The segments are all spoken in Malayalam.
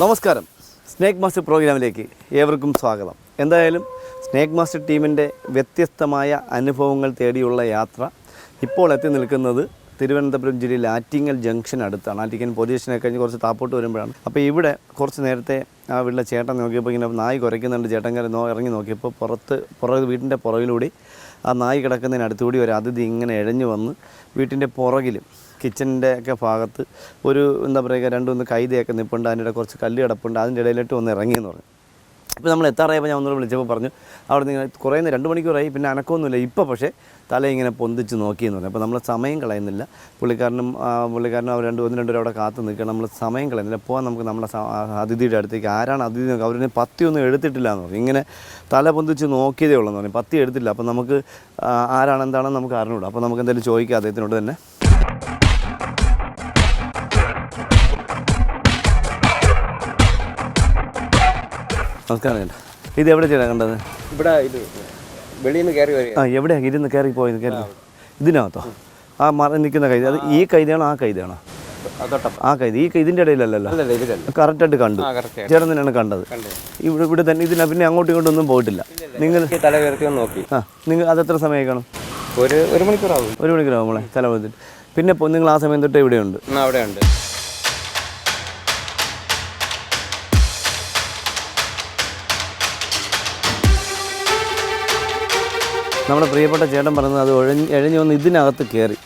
നമസ്കാരം. സ്നേക്ക് മാസ്റ്റർ പ്രോഗ്രാമിലേക്ക് ഏവർക്കും സ്വാഗതം. എന്തായാലും സ്നേക്ക് മാസ്റ്റർ ടീമിന്റെ വ്യത്യസ്തമായ അനുഭവങ്ങൾ തേടിയുള്ള യാത്ര ഇപ്പോൾ എത്തി നിൽക്കുന്നത് തിരുവനന്തപുരം ജില്ലയിൽ ആറ്റിങ്ങൽ ജംഗ്ഷൻ അടുത്താണ്. ആറ്റിങ്ങൽ പോലീസ് സ്റ്റേഷനൊക്കെ കഴിഞ്ഞ് കുറച്ച് താപ്പോട്ട് വരുമ്പോഴാണ്. അപ്പോൾ ഇവിടെ കുറച്ച് നേരത്തെ ആ വീട്ടിലെ ചേട്ടൻ നോക്കിയപ്പോൾ ഇങ്ങനെ നായി കുരയ്ക്കുന്നുണ്ട് ചേട്ടൻ നോ ഇറങ്ങി നോക്കിയപ്പോൾ പുറത്ത് പുറകെ വീട്ടിന്റെ പുറകിലൂടെ ആ നായി കിടക്കുന്നതിന് അടുത്തുകൂടി ഒരു അതിഥി ഇങ്ങനെ എഴഞ്ഞു വന്ന് വീട്ടിന്റെ പുറകിലും കിച്ചണിന്റെ ഒക്കെ ഭാഗത്ത് ഒരു എന്താ പറയുക രണ്ടുമൂന്ന് കൈതയൊക്കെ നിൽപ്പുണ്ട് അതിന്റെ കുറച്ച് കല്ല് കിടപ്പുണ്ട്. അതിന്റെ ഇടയിലിട്ട് ഒന്ന് ഇറങ്ങി എന്ന് പറഞ്ഞു. ഇപ്പോൾ നമ്മൾ എത്താറായപ്പോൾ ഞാൻ ഒന്നുകൂടെ വിളിച്ചപ്പോൾ പറഞ്ഞു അവിടെ നിന്ന് ഇങ്ങനെ കുറേ രണ്ട് മണിക്കൂറായി പിന്നെ അനക്കമൊന്നുമില്ല. ഇപ്പോൾ പക്ഷേ തല ഇങ്ങനെ പൊന്തിച്ച് നോക്കിയെന്ന് പറഞ്ഞു. അപ്പോൾ നമ്മൾ സമയം കളയുന്നില്ല. പുള്ളിക്കാരനും പുള്ളിക്കാരനും അവർ രണ്ട് ഒന്ന് രണ്ടു പേരും അവിടെ കാത്തു നിൽക്കണം നമ്മൾ സമയം കളയുന്നില്ല. പോകാൻ നമുക്ക് നമ്മുടെ അതിഥിയുടെ അടുത്തേക്ക് ആരാണ് അതിഥി നോക്കുക അവരിന് പത്തിയൊന്നും എടുത്തിട്ടില്ല എന്ന് പറഞ്ഞു. ഇങ്ങനെ തല പൊന്തിച്ച് നോക്കിയതേ ഉള്ളൂ എന്ന് പറഞ്ഞു. പത്തി എടുത്തില്ല. അപ്പോൾ നമുക്ക് ആരാണെന്താണെന്ന് ആരാണ് നമുക്ക് അറിഞ്ഞൂടാം. അപ്പോൾ നമുക്ക് എന്തായാലും ചോദിക്കാം അദ്ദേഹത്തിനോട് തന്നെ. നമസ്കാരം ചേട്ടാ. ഇത് എവിടെ ചേട്ടാ കണ്ടത്? ഇവിടെ ഇത് വെളിയിൽ നിന്ന് കയറി വരിക. ആ എവിടെയാണ് ഇരുന്ന് കയറി പോയത് കയറി ഇതിനകത്തോ? ആ മറ നിൽക്കുന്ന കൈതി അത് ഈ കൈതിയാണോ ആ കൈതിയാണോ ആ കൈതി ഈ ക- ഇതിന്റെ ഇടയിലല്ലല്ലോ? കറക്റ്റായിട്ട് കണ്ടു. ചേട്ടൻ തന്നെയാണ് കണ്ടത്. ഇവിടെ ഇവിടെ തന്നെ ഇതിന് പിന്നെ അങ്ങോട്ടും ഇങ്ങോട്ടും ഒന്നും പോയിട്ടില്ല നിങ്ങൾ തല കയറി നോക്കി. ആ നിങ്ങൾ അത് എത്ര സമയം കാണും ഒരു ഒരു മണിക്കൂറാവും. ഒരു മണിക്കൂറാവും നമ്മളെ ചിലവഴിച്ചിട്ട് പിന്നെ ഇപ്പോൾ നിങ്ങൾ ആ സമയം തൊട്ട് ഇവിടെയുണ്ട് അവിടെയുണ്ട്. അവിടെ ഉണ്ട് നമ്മുടെ പ്രിയപ്പെട്ട ചേട്ടൻ പറയുന്നത് അത് ഒഴഞ്ഞ് എഴഞ്ഞു വന്ന് ഇതിനകത്ത് കയറി.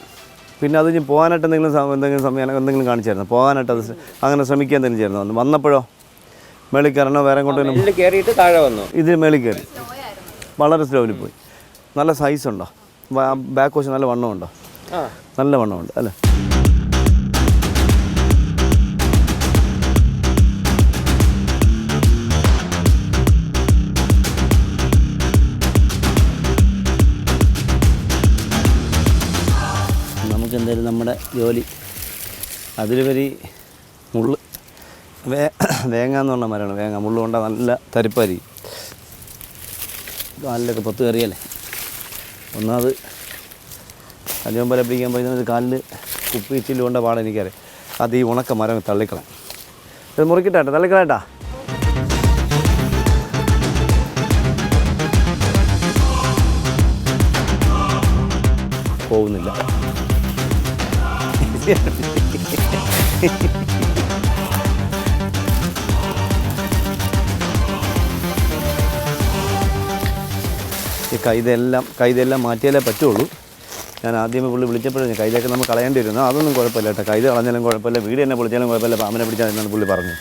പിന്നെ അത് ഇനി പോകാനായിട്ട് എന്തെങ്കിലും എന്തെങ്കിലും സമയം എന്തെങ്കിലും കാണിച്ചായിരുന്നു? പോകാനായിട്ട് അത് അങ്ങനെ ശ്രമിക്കാൻ എന്തെങ്കിലും ചേർന്നു വന്നു വന്നപ്പോഴോ? മേളിൽ കയറണോ? വേറെ കൊണ്ടുവരും കയറിയിട്ട് താഴെ വന്നു. ഇതിന് മേളിൽ കയറി. വളരെ സ്ലോവിൽ പോയി. നല്ല സൈസ് ഉണ്ടോ? ബാക്ക് വശം നല്ല വണ്ണമുണ്ടോ? നല്ല വണ്ണമുണ്ട് അല്ലേ? എന്തായാലും നമ്മുടെ ജോലി. അതിലുപരി മുള്ള് വേ വേങ്ങ എന്ന് പറഞ്ഞ മരമാണ്. വേങ്ങ മുള്ള് കൊണ്ട നല്ല തരിപ്പായിരിക്കും കാലിലൊക്കെ പൊത്ത് കയറിയല്ലേ? ഒന്നാമത് കല്യാമ്പല പിടിക്കാൻ പോയിരുന്നത് കാലിൽ കുപ്പിച്ചിൽ കൊണ്ട പാടെ എനിക്കറിയാം. അത് ഈ ഉണക്ക മരം തള്ളിക്കളാം ഇത് മുറിക്കട്ടെ തള്ളിക്കളാട്ടാ പോകുന്നില്ല. ഈ കൈതെല്ലാം കൈതെല്ലാം മാറ്റിയാലേ പറ്റുള്ളൂ. ഞാൻ ആദ്യമേ പുള്ളി വിളിച്ചപ്പോഴേ കൈതൊക്കെ നമ്മൾ കളയേണ്ടി വരുന്നു. അതൊന്നും കുഴപ്പമില്ല കേട്ടോ. കൈത് കളഞ്ഞാലും കുഴപ്പമില്ല. വീട് തന്നെ പൊളിച്ചാലും കുഴപ്പമില്ല. പാമ്പിനെ പിടിച്ചാൽ എന്നാണ് പുള്ളി പറഞ്ഞത്.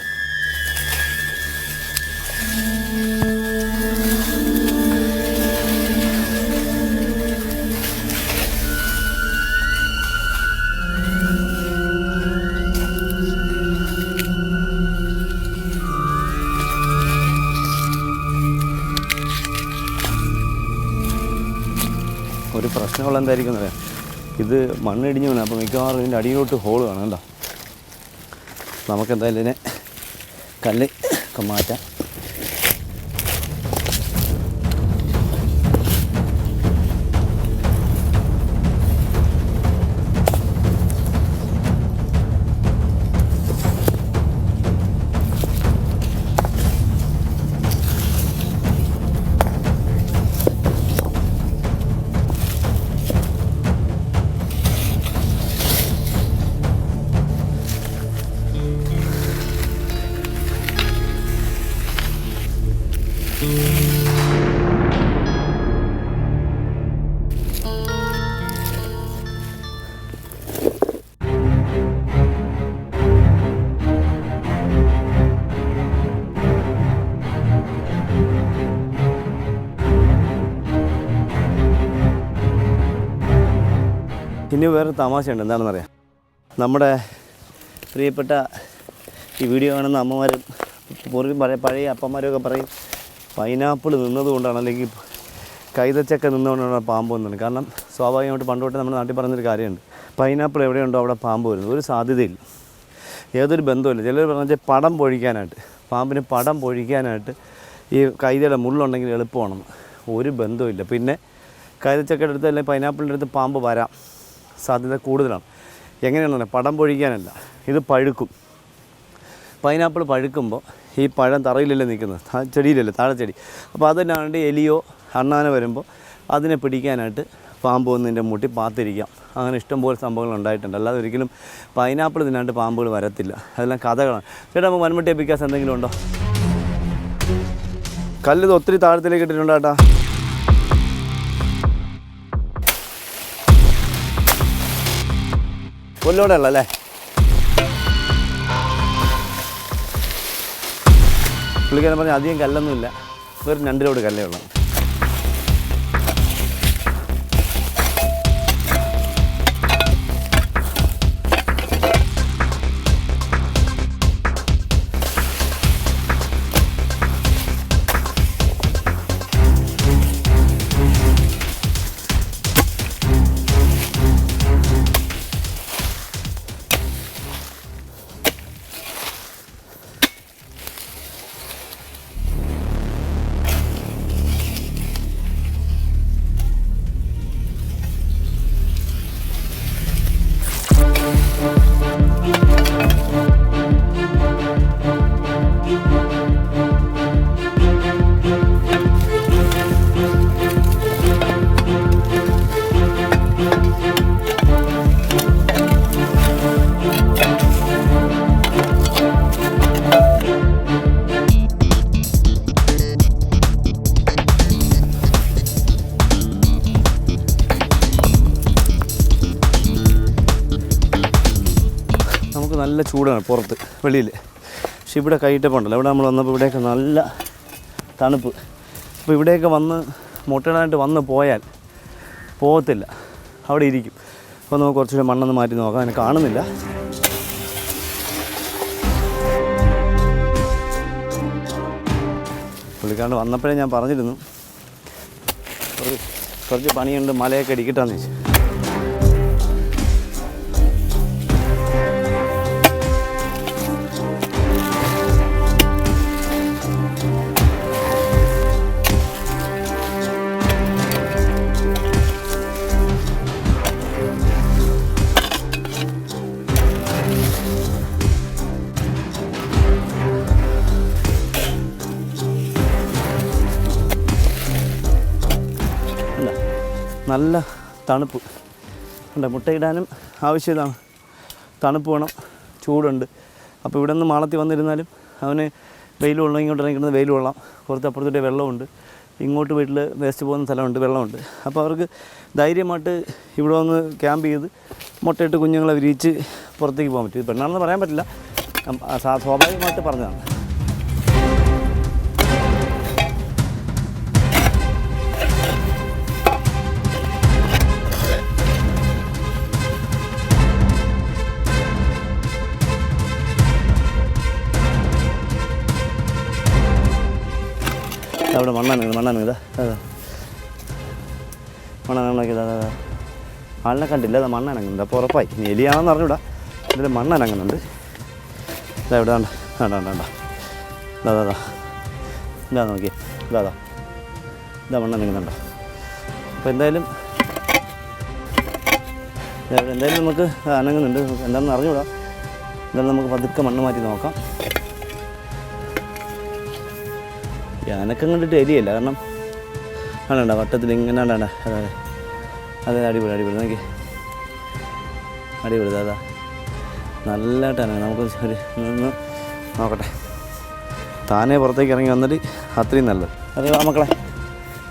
ഒരു പ്രശ്നമുള്ള എന്തായിരിക്കും എന്നറിയാം ഇത് മണ്ണിടിഞ്ഞു വീണു. അപ്പോൾ മിക്കവാറും ഇതിന്റെ അടിയിലോട്ട് ഹോൾ കാണാം കേട്ടോ നമുക്കെന്തായാലും ഇതിനെ കല്ല് മാറ്റാം. ഇനി വേറെ തമാശയുണ്ട്. എന്താണെന്നറിയാം? നമ്മുടെ പ്രിയപ്പെട്ട ഈ വീഡിയോ കാണുന്ന അമ്മമാരും പൂർവം പഴയ പഴയ അപ്പന്മാരൊക്കെ പറയും പൈനാപ്പിൾ നിന്നതുകൊണ്ടാണ് അല്ലെങ്കിൽ കൈതച്ചക്ക നിന്നുകൊണ്ടാണ് പാമ്പ് വന്നത്. കാരണം സ്വാഭാവികമായിട്ട് പണ്ടോട്ട് നമ്മുടെ നാട്ടിൽ പറഞ്ഞൊരു കാര്യമുണ്ട്. പൈനാപ്പിൾ എവിടെയുണ്ടോ അവിടെ പാമ്പ് വരുന്നത് ഒരു സാധ്യതയില്ല. ഏതൊരു ബന്ധമില്ല ചിലർ പറഞ്ഞാൽ പടം പൊഴിക്കാനായിട്ട് പാമ്പിന് പടം പൊഴിക്കാനായിട്ട് ഈ കൈതയുടെ മുള്ളുണ്ടെങ്കിൽ എളുപ്പമാണ് ഒരു ബന്ധവുമില്ല. പിന്നെ കൈതച്ചക്കയുടെ അടുത്ത് അല്ലെങ്കിൽ പൈനാപ്പിളിന്റെ അടുത്ത് പാമ്പ് വരാം. സാധ്യത കൂടുതലാണ്. എങ്ങനെയാണെന്ന് പടം പൊഴിക്കാനല്ല ഇത് പഴുക്കും. പൈനാപ്പിൾ പഴുക്കുമ്പോൾ ഈ പഴം തറയിലല്ലേ നിൽക്കുന്നത്? ചെടിയിലല്ലേ താഴെ ചെടി. അപ്പോൾ അതിനാണ്ട് എലിയോ അണ്ണാന വരുമ്പോൾ അതിനെ പിടിക്കാനായിട്ട് പാമ്പ് വന്നതിന്റെ മുട്ടി പാത്തിരിക്കാം. അങ്ങനെ ഇഷ്ടംപോലെ സംഭവങ്ങൾ ഉണ്ടായിട്ടുണ്ട്. അല്ലാതെ ഒരിക്കലും പൈനാപ്പിൾ തിന്നാണ്ട് പാമ്പുകൾ വരത്തില്ല. അതെല്ലാം കഥകളാണ്. ചേട്ടാ നമുക്ക് മൺമട്ടി എപ്പിക്കാസ് എന്തെങ്കിലും ഉണ്ടോ? കല്ലിത് ഒത്തിരി താഴത്തിലേക്ക് ഇട്ടിട്ടുണ്ടോ ചേട്ടാ? കൊല്ലോടെ ഉള്ള അല്ലേ പുള്ളിക്കാരൻ പറഞ്ഞാൽ അധികം കല്ലൊന്നുമില്ല. വെറും രണ്ടിലോട് കല്ലേ ഉള്ളൂ. നമുക്ക് നല്ല ചൂടാണ് പുറത്ത് വെളിയിൽ. പക്ഷെ ഇവിടെ കൈയിട്ടപ്പുണ്ടല്ലോ ഇവിടെ നമ്മൾ വന്നപ്പോൾ ഇവിടെയൊക്കെ നല്ല തണുപ്പ്. അപ്പോൾ ഇവിടെയൊക്കെ വന്ന് മുട്ടയിടാനായിട്ട് വന്ന് പോയാൽ പോകത്തില്ല. അവിടെ ഇരിക്കും. അപ്പോൾ നമുക്ക് കുറച്ചുകൂടെ മണ്ണൊന്ന് മാറ്റി നോക്കാം. അതിനെ കാണുന്നില്ല. പുള്ളിക്കാണ്ട് വന്നപ്പോഴേ ഞാൻ പറഞ്ഞിരുന്നു. കുറച്ച് പണിയുണ്ട് മലയൊക്കെ അടിക്കട്ടാന്ന് ചോദിച്ചു. നല്ല തണുപ്പ്. ഉണ്ട് മുട്ടയിടാനും ആവശ്യം തണുപ്പ് വേണം ചൂടുണ്ട്. അപ്പോൾ ഇവിടെ നിന്ന് മാളത്തിൽ വന്നിരുന്നാലും അവന് വെയിൽ കൊള്ളാം ഇങ്ങോട്ട് ഇറങ്ങിക്കുന്നത് വെയിൽ കൊള്ളാം. പുറത്ത് അപ്പുറത്തോട്ട് വെള്ളമുണ്ട്. ഇങ്ങോട്ട് വീട്ടിൽ വേസ്റ്റ് പോകുന്ന സ്ഥലമുണ്ട് വെള്ളമുണ്ട്. അപ്പോൾ അവർക്ക് ധൈര്യമായിട്ട് ഇവിടെ വന്ന് ക്യാമ്പ് ചെയ്ത് മുട്ടയിട്ട് കുഞ്ഞുങ്ങളെ വിരിയിച്ച് പുറത്തേക്ക് പോകാൻ പറ്റും. പെണ്ണാണെന്ന് പറയാൻ പറ്റില്ല. സ്വാഭാവികമായിട്ട് പറഞ്ഞതാണ്. അവിടെ മണ്ണാണ് മണ്ണാണ് ഇതാ. ഇതാ അതാ ആളിനെ കണ്ടില്ല അത് മണ്ണനങ്ങുന്നുണ്ട്. അപ്പോൾ ഉറപ്പായി. ഇനി എലിയാണെന്ന് അറിഞ്ഞൂടാ. ഇതിൽ മണ്ണനങ്ങുന്നുണ്ട്. ഇതാ ഇവിടെ വേണ്ട വേണ്ട വേണ്ട വേണ്ട ഇതാ അതാ ഇതാ. നോക്കി ഇതാ അതാ ഇതാ മണ്ണനങ്ങുന്നുണ്ടോ? അപ്പോൾ എന്തായാലും ഇതാ എന്തായാലും നമുക്ക് അനങ്ങുന്നുണ്ട്. എന്താണെന്ന് അറിഞ്ഞൂടാ. എന്തായാലും നമുക്ക് പതുക്കെ മണ്ണ് മാറ്റി നോക്കാം. അനക്കം കണ്ടിട്ട് എരിയല്ല. കാരണം ആണണ്ട വട്ടത്തിൽ ഇങ്ങനെ ആണ്ടാ അതെ അതെ. അടിപൊളി അടിപൊളി. നോക്കി. അടിപൊളി അതാ നല്ലതായിട്ടാണ് നമുക്ക് ഒരു നോക്കട്ടെ. താനേ പുറത്തേക്ക് ഇറങ്ങി വന്നിട്ട് അത്രയും നല്ലത്. അത് ആ മക്കളെ.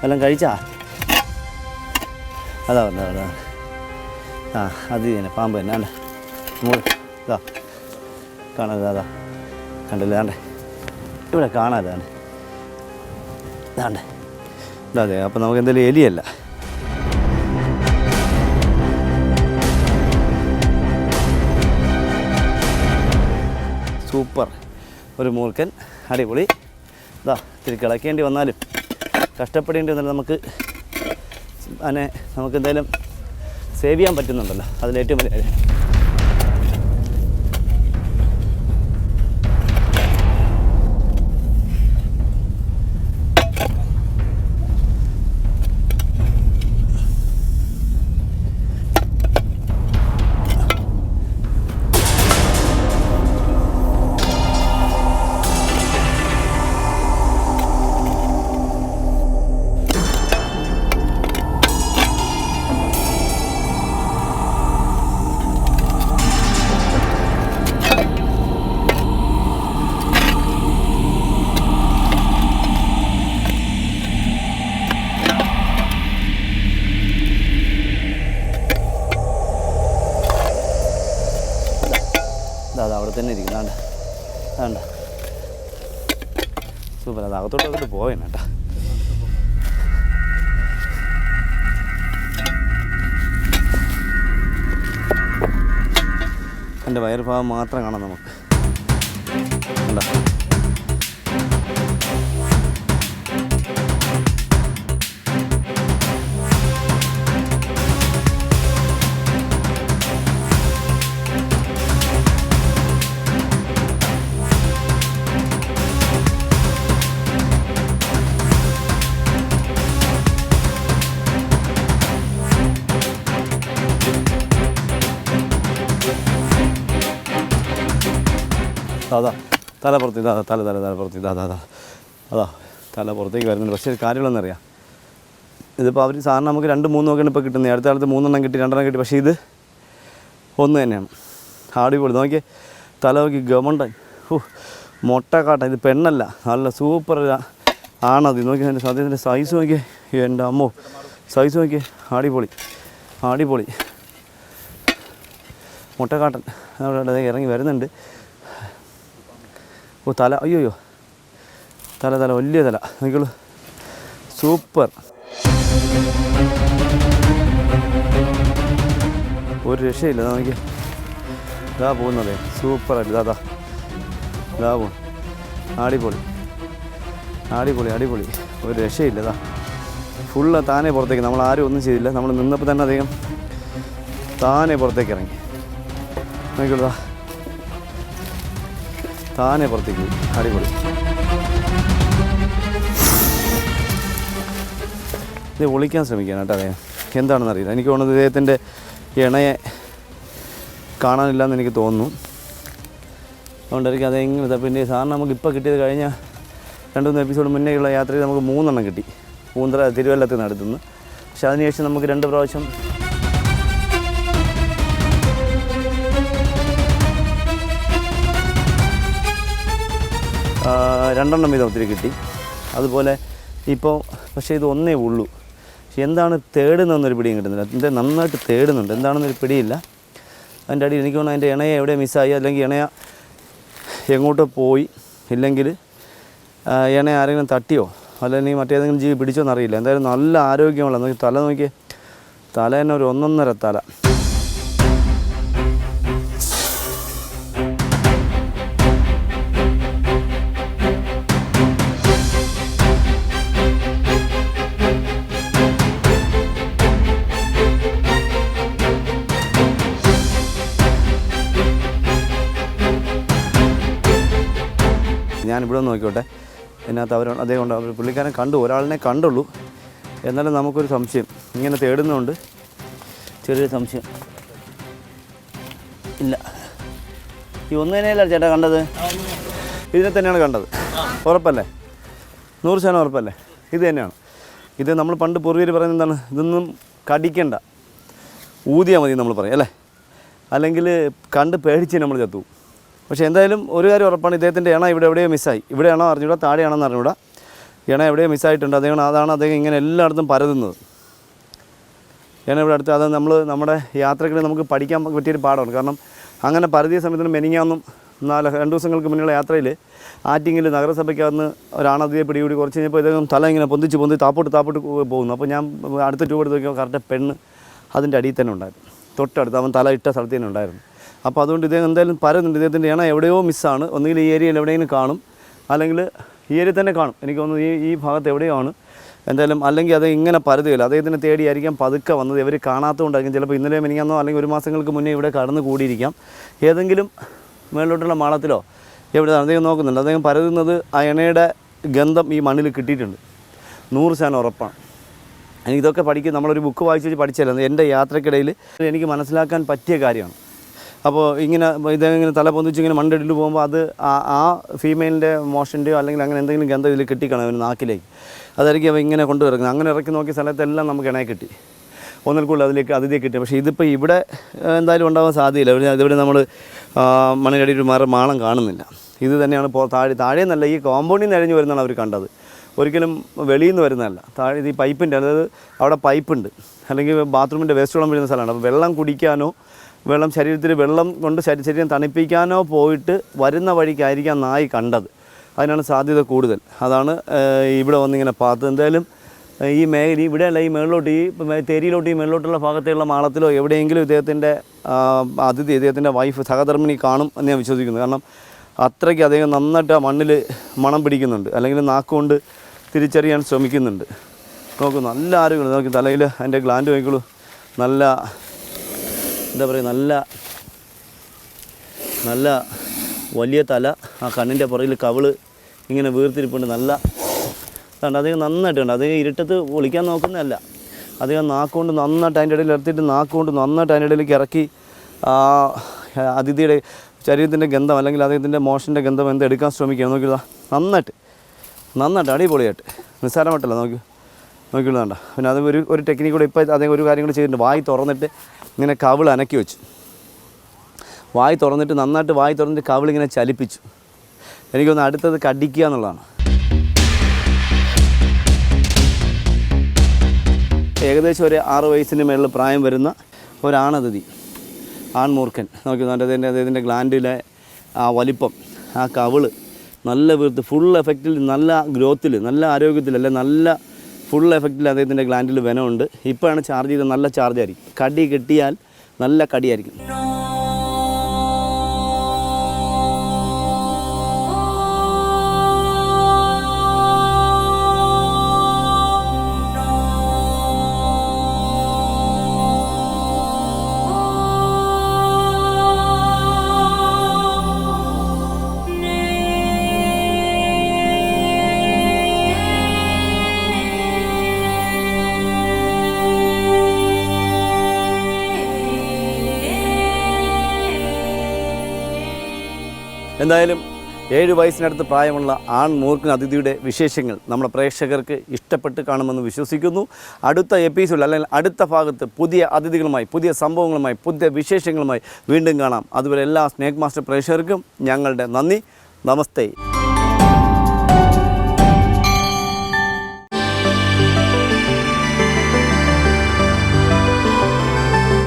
എല്ലാം കഴിച്ചാ? അതാ പറഞ്ഞ അതാ ആ അത് തന്നെ. പാമ്പ് തന്നെ അല്ല? മോൾ ഇതാ. കാണാതെ അതാ കണ്ടില്ല അതെ ഇവിടെ കാണാതാണ് ഇതാണ്ട്. ഇതാ അതെ അപ്പോൾ നമുക്ക് എന്തായാലും എലിയല്ല. സൂപ്പർ. ഒരു മൂർക്കൻ അടിപൊളി. ഇതാ ഇത്തിരി കിളക്കേണ്ടി വന്നാലും കഷ്ടപ്പെടേണ്ടി വന്നാലും നമുക്ക് അതിനെ നമുക്ക് എന്തായാലും സേവ് ചെയ്യാൻ പറ്റുന്നുണ്ടല്ലോ. അതിലേറ്റവും വലിയ കാര്യം. അത് അകത്തോട്ട് അകത്തോട്ട് പോവേണ്ട കേട്ടോ എന്റെ വയർഭാഗം മാത്രം കാണാം നമുക്ക്. അതാ തല ഇതാ തല തല തല പുറത്ത് ഇതാ അതാ അതാ തല പുറത്തേക്ക് വരുന്നുണ്ട്. പക്ഷേ കാര്യങ്ങളെന്നറിയാം ഇതിപ്പോൾ അവർ സാറിന് നമുക്ക് രണ്ട് മൂന്ന് നോക്കിയാണ് ഇപ്പോൾ കിട്ടുന്നത്. അടുത്ത കാലത്ത് മൂന്നെണ്ണം കിട്ടി രണ്ടെണ്ണം കിട്ടി. പക്ഷേ ഇത് ഒന്ന് തന്നെയാണ്. അടിപൊളി. നോക്കി തല നോക്കി ഗവൺമെന്റ് ഓ മുട്ടക്കാട്ട. ഇത് പെണ്ണല്ല. നല്ല സൂപ്പർ ആണത്. നോക്കി എന്റെ സദ്യത്തിന്റെ സൈസ് നോക്കി എന്റെ അമ്മോ. സൈസ് നോക്കി അടിപൊളി. അടിപൊളി. മുട്ടക്കാട്ടൻ. അവിടെ ഇറങ്ങി വരുന്നുണ്ട്. ഓ തല. അയ്യോ തല തല. വലിയ തല. നിങ്ങൾ സൂപ്പർ. ഒരു രക്ഷയില്ല. നമുക്ക് ഇതാ പോകുന്നതേ. സൂപ്പറായിട്ട്. ഇതാ ഇതാ പോകും അടിപൊളി. അടിപൊളി അടിപൊളി. ഒരു രക്ഷയില്ല. ഇതാ ഫുള്ള് താനെ പുറത്തേക്ക്. നമ്മൾ ആരും ഒന്നും ചെയ്തില്ല. നമ്മൾ നിന്നപ്പോൾ തന്നെ അദ്ദേഹം താനെ പുറത്തേക്ക് ഇറങ്ങി. നോക്കിയുള്ളൂ ദാ. താനെ പുറത്തേക്ക് അടിപൊളി. ഇത് ഒളിക്കാൻ ശ്രമിക്കാൻ കേട്ടോ അദ്ദേഹം. എന്താണെന്ന് അറിയില്ല. എനിക്ക് തോന്നുന്നത് ഇദ്ദേഹത്തിന്റെ ഇണയെ കാണാനില്ലെന്ന് എനിക്ക് തോന്നുന്നു. അതുകൊണ്ടായിരിക്കും അതെങ്ങനെ ഇതാ. പിന്നെ സാറിന് നമുക്ക് ഇപ്പോൾ കിട്ടിയത് കഴിഞ്ഞ രണ്ട് മൂന്ന് എപ്പിസോഡ് മുന്നേയുള്ള യാത്രയിൽ നമുക്ക് മൂന്നെണ്ണം കിട്ടി. പൂന്തറ തിരുവല്ലത്തിൽ നിന്ന് അടുത്തുനിന്ന് പക്ഷെ അതിനുശേഷം നമുക്ക് രണ്ട് പ്രാവശ്യം രണ്ടെണ്ണം വീതം ഒത്തിരി കിട്ടി. അതുപോലെ ഇപ്പോൾ പക്ഷേ ഇത് ഒന്നേ ഉള്ളൂ. പക്ഷെ എന്താണ് തേടുന്നതെന്നൊരു പിടിയും കിട്ടുന്നില്ല. എന്താ നന്നായിട്ട് തേടുന്നുണ്ട്. എന്താണെന്നൊരു പിടിയില്ല. അതിന്റെ അടിയിൽ എനിക്ക് തോന്നുന്നു അതിന്റെ ഇണയെ എവിടെ മിസ്സായി? അല്ലെങ്കിൽ ഇണയ എങ്ങോട്ടോ പോയി. ഇല്ലെങ്കിൽ ഇണ ആരെങ്കിലും തട്ടിയോ? അല്ലെങ്കിൽ മറ്റേതെങ്കിലും ജീവി പിടിച്ചോ എന്നറിയില്ല. എന്തായാലും നല്ല ആരോഗ്യമുള്ള തല നോക്കിയേ തല തന്നെ ഒരു ഒന്നൊന്നര തല. ഞാനിവിടെ നിന്ന് നോക്കിക്കോട്ടെ. അതിനകത്ത് അവർ അദ്ദേഹം ഉണ്ട്. അവർ പുള്ളിക്കാരൻ കണ്ടു. ഒരാളിനെ കണ്ടുള്ളൂ. എന്നാലും നമുക്കൊരു സംശയം. ഇങ്ങനെ തേടുന്നതുകൊണ്ട് ചെറിയൊരു സംശയം. ഇല്ല. ഈ ഒന്ന് തന്നെയല്ല ചേട്ടാ കണ്ടത്? ഇതിനെ തന്നെയാണ് കണ്ടത്. ഉറപ്പല്ലേ? നൂറ് ശതമാനം ഉറപ്പല്ലേ? ഇത് തന്നെയാണ്. ഇത് നമ്മൾ പണ്ട് പൂർവീർ പറയുന്നത് എന്താണ്? ഇതൊന്നും കടിക്കണ്ട. ഊതിയാൽ മതി നമ്മൾ പറയും അല്ലേ? അല്ലെങ്കിൽ കണ്ട് പേടിച്ച് നമ്മൾ ചത്തു. പക്ഷേ എന്തായാലും ഒരു കാര്യം ഉറപ്പാണ് ഇദ്ദേഹത്തിന്റെ ഇണ ഇവിടെ എവിടെയോ മിസ്സായി. ഇവിടെയാണോ അറിഞ്ഞൂടാ താഴെയാണെന്ന് അറിഞ്ഞൂടാ ഇണ എവിടെയോ മിസ്സായിട്ടുണ്ട്. അദ്ദേഹം അതാണ് അദ്ദേഹം ഇങ്ങനെ എല്ലായിടത്തും പരതുന്നത്. ഞാൻ ഇവിടെ അടുത്ത് അത് നമ്മൾ നമ്മുടെ യാത്രക്കിടെ നമുക്ക് പഠിക്കാൻ പറ്റിയൊരു പാഠമാണ്. കാരണം അങ്ങനെ പരതിയ സമയത്തിന് മെനിങ്ങാന്നും നാല് രണ്ട് ദിവസങ്ങൾക്ക് മുന്നിലുള്ള യാത്രയിൽ ആറ്റിങ്ങിൽ നഗരസഭയ്ക്കകത്ത് ഒരാണതിയെ പിടികൂടി കുറച്ച് കഴിഞ്ഞപ്പോൾ ഇദ്ദേഹം തല ഇങ്ങനെ പൊന്തിച്ച് പൊന്തി താപ്പോട്ട് താപ്പോട്ട് പോകുന്നു. അപ്പോൾ ഞാൻ അടുത്ത ട്യൂബ് എടുത്ത് നോക്കിയപ്പോൾ കറക്റ്റ് പെണ്ണ് അതിന്റെ അടിയിൽ തന്നെ ഉണ്ടായിരുന്നു. തൊട്ടടുത്ത് അവൻ തല ഇട്ട സ്ഥലത്ത് തന്നെ ഉണ്ടായിരുന്നു. അപ്പോൾ അതുകൊണ്ട് ഇദ്ദേഹം എന്തായാലും പരന്നുണ്ട്. ഇദ്ദേഹത്തിന്റെ ഇണ എവിടെയോ മിസ്സാണ്. ഒന്നുകിൽ ഈ ഏരിയയിൽ എവിടെയെങ്കിലും കാണും. അല്ലെങ്കിൽ ഈ ഏരിയ തന്നെ കാണും. എനിക്ക് തോന്നുന്നു ഈ ഈ ഭാഗത്ത് എവിടെയോ ആണ്. എന്തായാലും അല്ലെങ്കിൽ അത് ഇങ്ങനെ പരതുകയില്ല. അദ്ദേഹത്തിനെ തേടിയായിരിക്കാം പതുക്കെ വന്നത്. ഇവർ കാണാത്തതുകൊണ്ടായിരിക്കും ചിലപ്പോൾ ഇന്നലെ മിനിങ്ങാന്നോ അല്ലെങ്കിൽ ഒരു മാസങ്ങൾക്ക് മുന്നേ ഇവിടെ കടന്നു കൂടിയിരിക്കാം. ഏതെങ്കിലും മേളിലോട്ടുള്ള മാളത്തിലോ എവിടെ അദ്ദേഹം നോക്കുന്നുണ്ട്. അദ്ദേഹം പരതുന്നത് ആ ഇണയുടെ ഗന്ധം ഈ മണ്ണിൽ കിട്ടിയിട്ടുണ്ട്. നൂറ് ശതമാനം ഉറപ്പാണ്. എനിക്കിതൊക്കെ പഠിക്കും. നമ്മളൊരു ബുക്ക് വായിച്ച് പഠിച്ചല്ല എന്റെ യാത്രക്കിടയിൽ എനിക്ക് മനസ്സിലാക്കാൻ പറ്റിയ കാര്യമാണ്. അപ്പോൾ ഇങ്ങനെ ഇതെങ്ങനെ തല പൊന്തിച്ച് ഇങ്ങനെ മണ്ടടിൽ പോകുമ്പോൾ അത് ആ ഫീമെയിലിന്റെ മോഷന്റെയോ അല്ലെങ്കിൽ അങ്ങനെ എന്തെങ്കിലും ഗന്ധം ഇതിൽ കിട്ടിക്കണം അവന് നാക്കിലേക്ക്? അതായിരിക്കും അവ ഇങ്ങനെ കൊണ്ടുവരുന്നത് അങ്ങനെ ഇറക്കി നോക്കിയ സ്ഥലത്തെല്ലാം നമുക്ക് ഇണയെ കിട്ടി. ഒന്നിൽ കൂടുതൽ അതിലേക്ക് അതിഥിയെ കിട്ടി. പക്ഷേ ഇതിപ്പോൾ ഇവിടെ എന്തായാലും ഉണ്ടാവാൻ സാധ്യതയില്ല. ഇവിടെ ഇതിവിടെ നമ്മൾ മണ്ണിനടിയിൽ മറ മാളം കാണുന്നില്ല. ഇത് തന്നെയാണ് ഇപ്പോൾ താഴെ താഴെ എന്നല്ല ഈ കോമ്പൗണ്ടിൽ നിന്ന് അഴിഞ്ഞ് വരുന്നതാണ് അവർ കണ്ടത്. ഒരിക്കലും വെളിയിൽ നിന്ന് വരുന്നതല്ല. താഴെ ഈ പൈപ്പിന്റെ അതായത് അവിടെ പൈപ്പുണ്ട് അല്ലെങ്കിൽ ബാത്റൂമിന്റെ വേസ്റ്റ് വെള്ളം വരുന്ന സ്ഥലമാണ്. അപ്പോൾ വെള്ളം കുടിക്കാനോ വെള്ളം ശരീരത്തിൽ വെള്ളം കൊണ്ട് ശരീ- ശരീരം തണുപ്പിക്കാനോ പോയിട്ട് വരുന്ന വഴിക്കായിരിക്കാം നായി കണ്ടത്. അതിനാണ് സാധ്യത കൂടുതൽ. അതാണ് ഇവിടെ വന്നിങ്ങനെ പാത്ത് എന്തായാലും ഈ ഈ ഇവിടെ അല്ല ഈ മേളിലോട്ട് ഈ തേരിയിലോട്ട് ഈ മേളിലോട്ടുള്ള ഭാഗത്തുള്ള മാളത്തിലോ എവിടെയെങ്കിലും ഇദ്ദേഹത്തിന്റെ അതിഥി ഇദ്ദേഹത്തിന്റെ വൈഫ് സഹധർമ്മിണി കാണും എന്ന് ഞാൻ വിശ്വസിക്കുന്നു. കാരണം അത്രയ്ക്ക് അദ്ദേഹം നന്നായിട്ട് ആ മണ്ണിൽ മണം പിടിക്കുന്നുണ്ട്. അല്ലെങ്കിൽ നാക്കുകൊണ്ട് തിരിച്ചറിയാൻ ശ്രമിക്കുന്നുണ്ട്. നോക്കൂ നല്ല ആരോഗ്യം നോക്കി തലയിൽ അതിന്റെ ഗ്ലാൻഡ് നോക്കിക്കോളൂ നല്ല എന്താ പറയുക നല്ല നല്ല വലിയ തല ആ കണ്ണിന്റെ പുറകിൽ കവൾ ഇങ്ങനെ വീർത്തിരിപ്പുണ്ട്. നല്ല അതുകൊണ്ട് അദ്ദേഹം നന്നായിട്ട് കണ്ട്. അദ്ദേഹം ഇരുട്ടത്ത് ഒളിക്കാൻ നോക്കുന്നതല്ല. അദ്ദേഹം നാക്കുകൊണ്ട് നന്നായിട്ട് അതിന്റെ ഇടയിൽ ഇറത്തിയിട്ട് നാക്കുകൊണ്ട് നന്നായിട്ട് അതിന്റെ ഇടയിലേക്ക് ഇറക്കി ആ അതിഥിയുടെ ശരീരത്തിന്റെ ഗന്ധം അല്ലെങ്കിൽ അദ്ദേഹത്തിന്റെ മോഷന്റെ ഗന്ധം എന്ത് എടുക്കാൻ ശ്രമിക്കുക നോക്കിയതാ നന്നായിട്ട് നന്നായിട്ട് അടിപൊളിയായിട്ട്. നിസ്സാരമായിട്ടല്ല നോക്കി നോക്കിയുള്ളതാണ്ട പിന്നെ അത് ഒരു ഒരു ടെക്നിക്കൂടെ ഇപ്പോൾ അദ്ദേഹം ഒരു കാര്യം കൂടി ചെയ്തിട്ടുണ്ട്. വായി തുറന്നിട്ട് ഇങ്ങനെ കവിൾ അനക്കി വെച്ചു. വായി തുറന്നിട്ട് നന്നായിട്ട് വായി തുറന്നിട്ട് കവിളിങ്ങനെ ചലിപ്പിച്ചു. എനിക്കൊന്ന് അടുത്തത് കടിക്കുക എന്നുള്ളതാണ്. ഏകദേശം ഒരു ആറ് വയസ്സിന് മേളിൽ പ്രായം വരുന്ന ഒരാണതിഥി ആൺമൂർഖൻ. നോക്കി അദ്ദേഹത്തിന്റെ അദ്ദേഹത്തിന്റെ ഗ്ലാൻഡിലെ ആ വലിപ്പം ആ കവിൾ നല്ല വീർത്ത് ഫുൾ എഫക്റ്റിൽ നല്ല ഗ്രോത്തിൽ നല്ല ആരോഗ്യത്തിൽ അല്ലെ നല്ല ഫുൾ എഫക്റ്റിൽ അദ്ദേഹത്തിന്റെ ഗ്ലാൻഡിൽ വെനമുണ്ട്. ഇപ്പോഴാണ് ചാർജ് ചെയ്ത് നല്ല ചാർജ് ആയിരിക്കും. കടി കിട്ടിയാൽ നല്ല കടിയായിരിക്കും. എന്തായാലും ഏഴ് വയസ്സിനടുത്ത് പ്രായമുള്ള ആൺ മൂർഖൻ അതിഥിയുടെ വിശേഷങ്ങൾ നമ്മുടെ പ്രേക്ഷകർക്ക് ഇഷ്ടപ്പെട്ട് കാണുമെന്ന് വിശ്വസിക്കുന്നു. അടുത്ത എപ്പിസോഡ് അല്ലെങ്കിൽ അടുത്ത ഭാഗത്ത് പുതിയ അതിഥികളുമായി പുതിയ സംഭവങ്ങളുമായി പുതിയ വിശേഷങ്ങളുമായി വീണ്ടും കാണാം. അതുപോലെ എല്ലാ സ്നേക് മാസ്റ്റർ പ്രേക്ഷകർക്കും ഞങ്ങളുടെ നന്ദി. നമസ്തേ.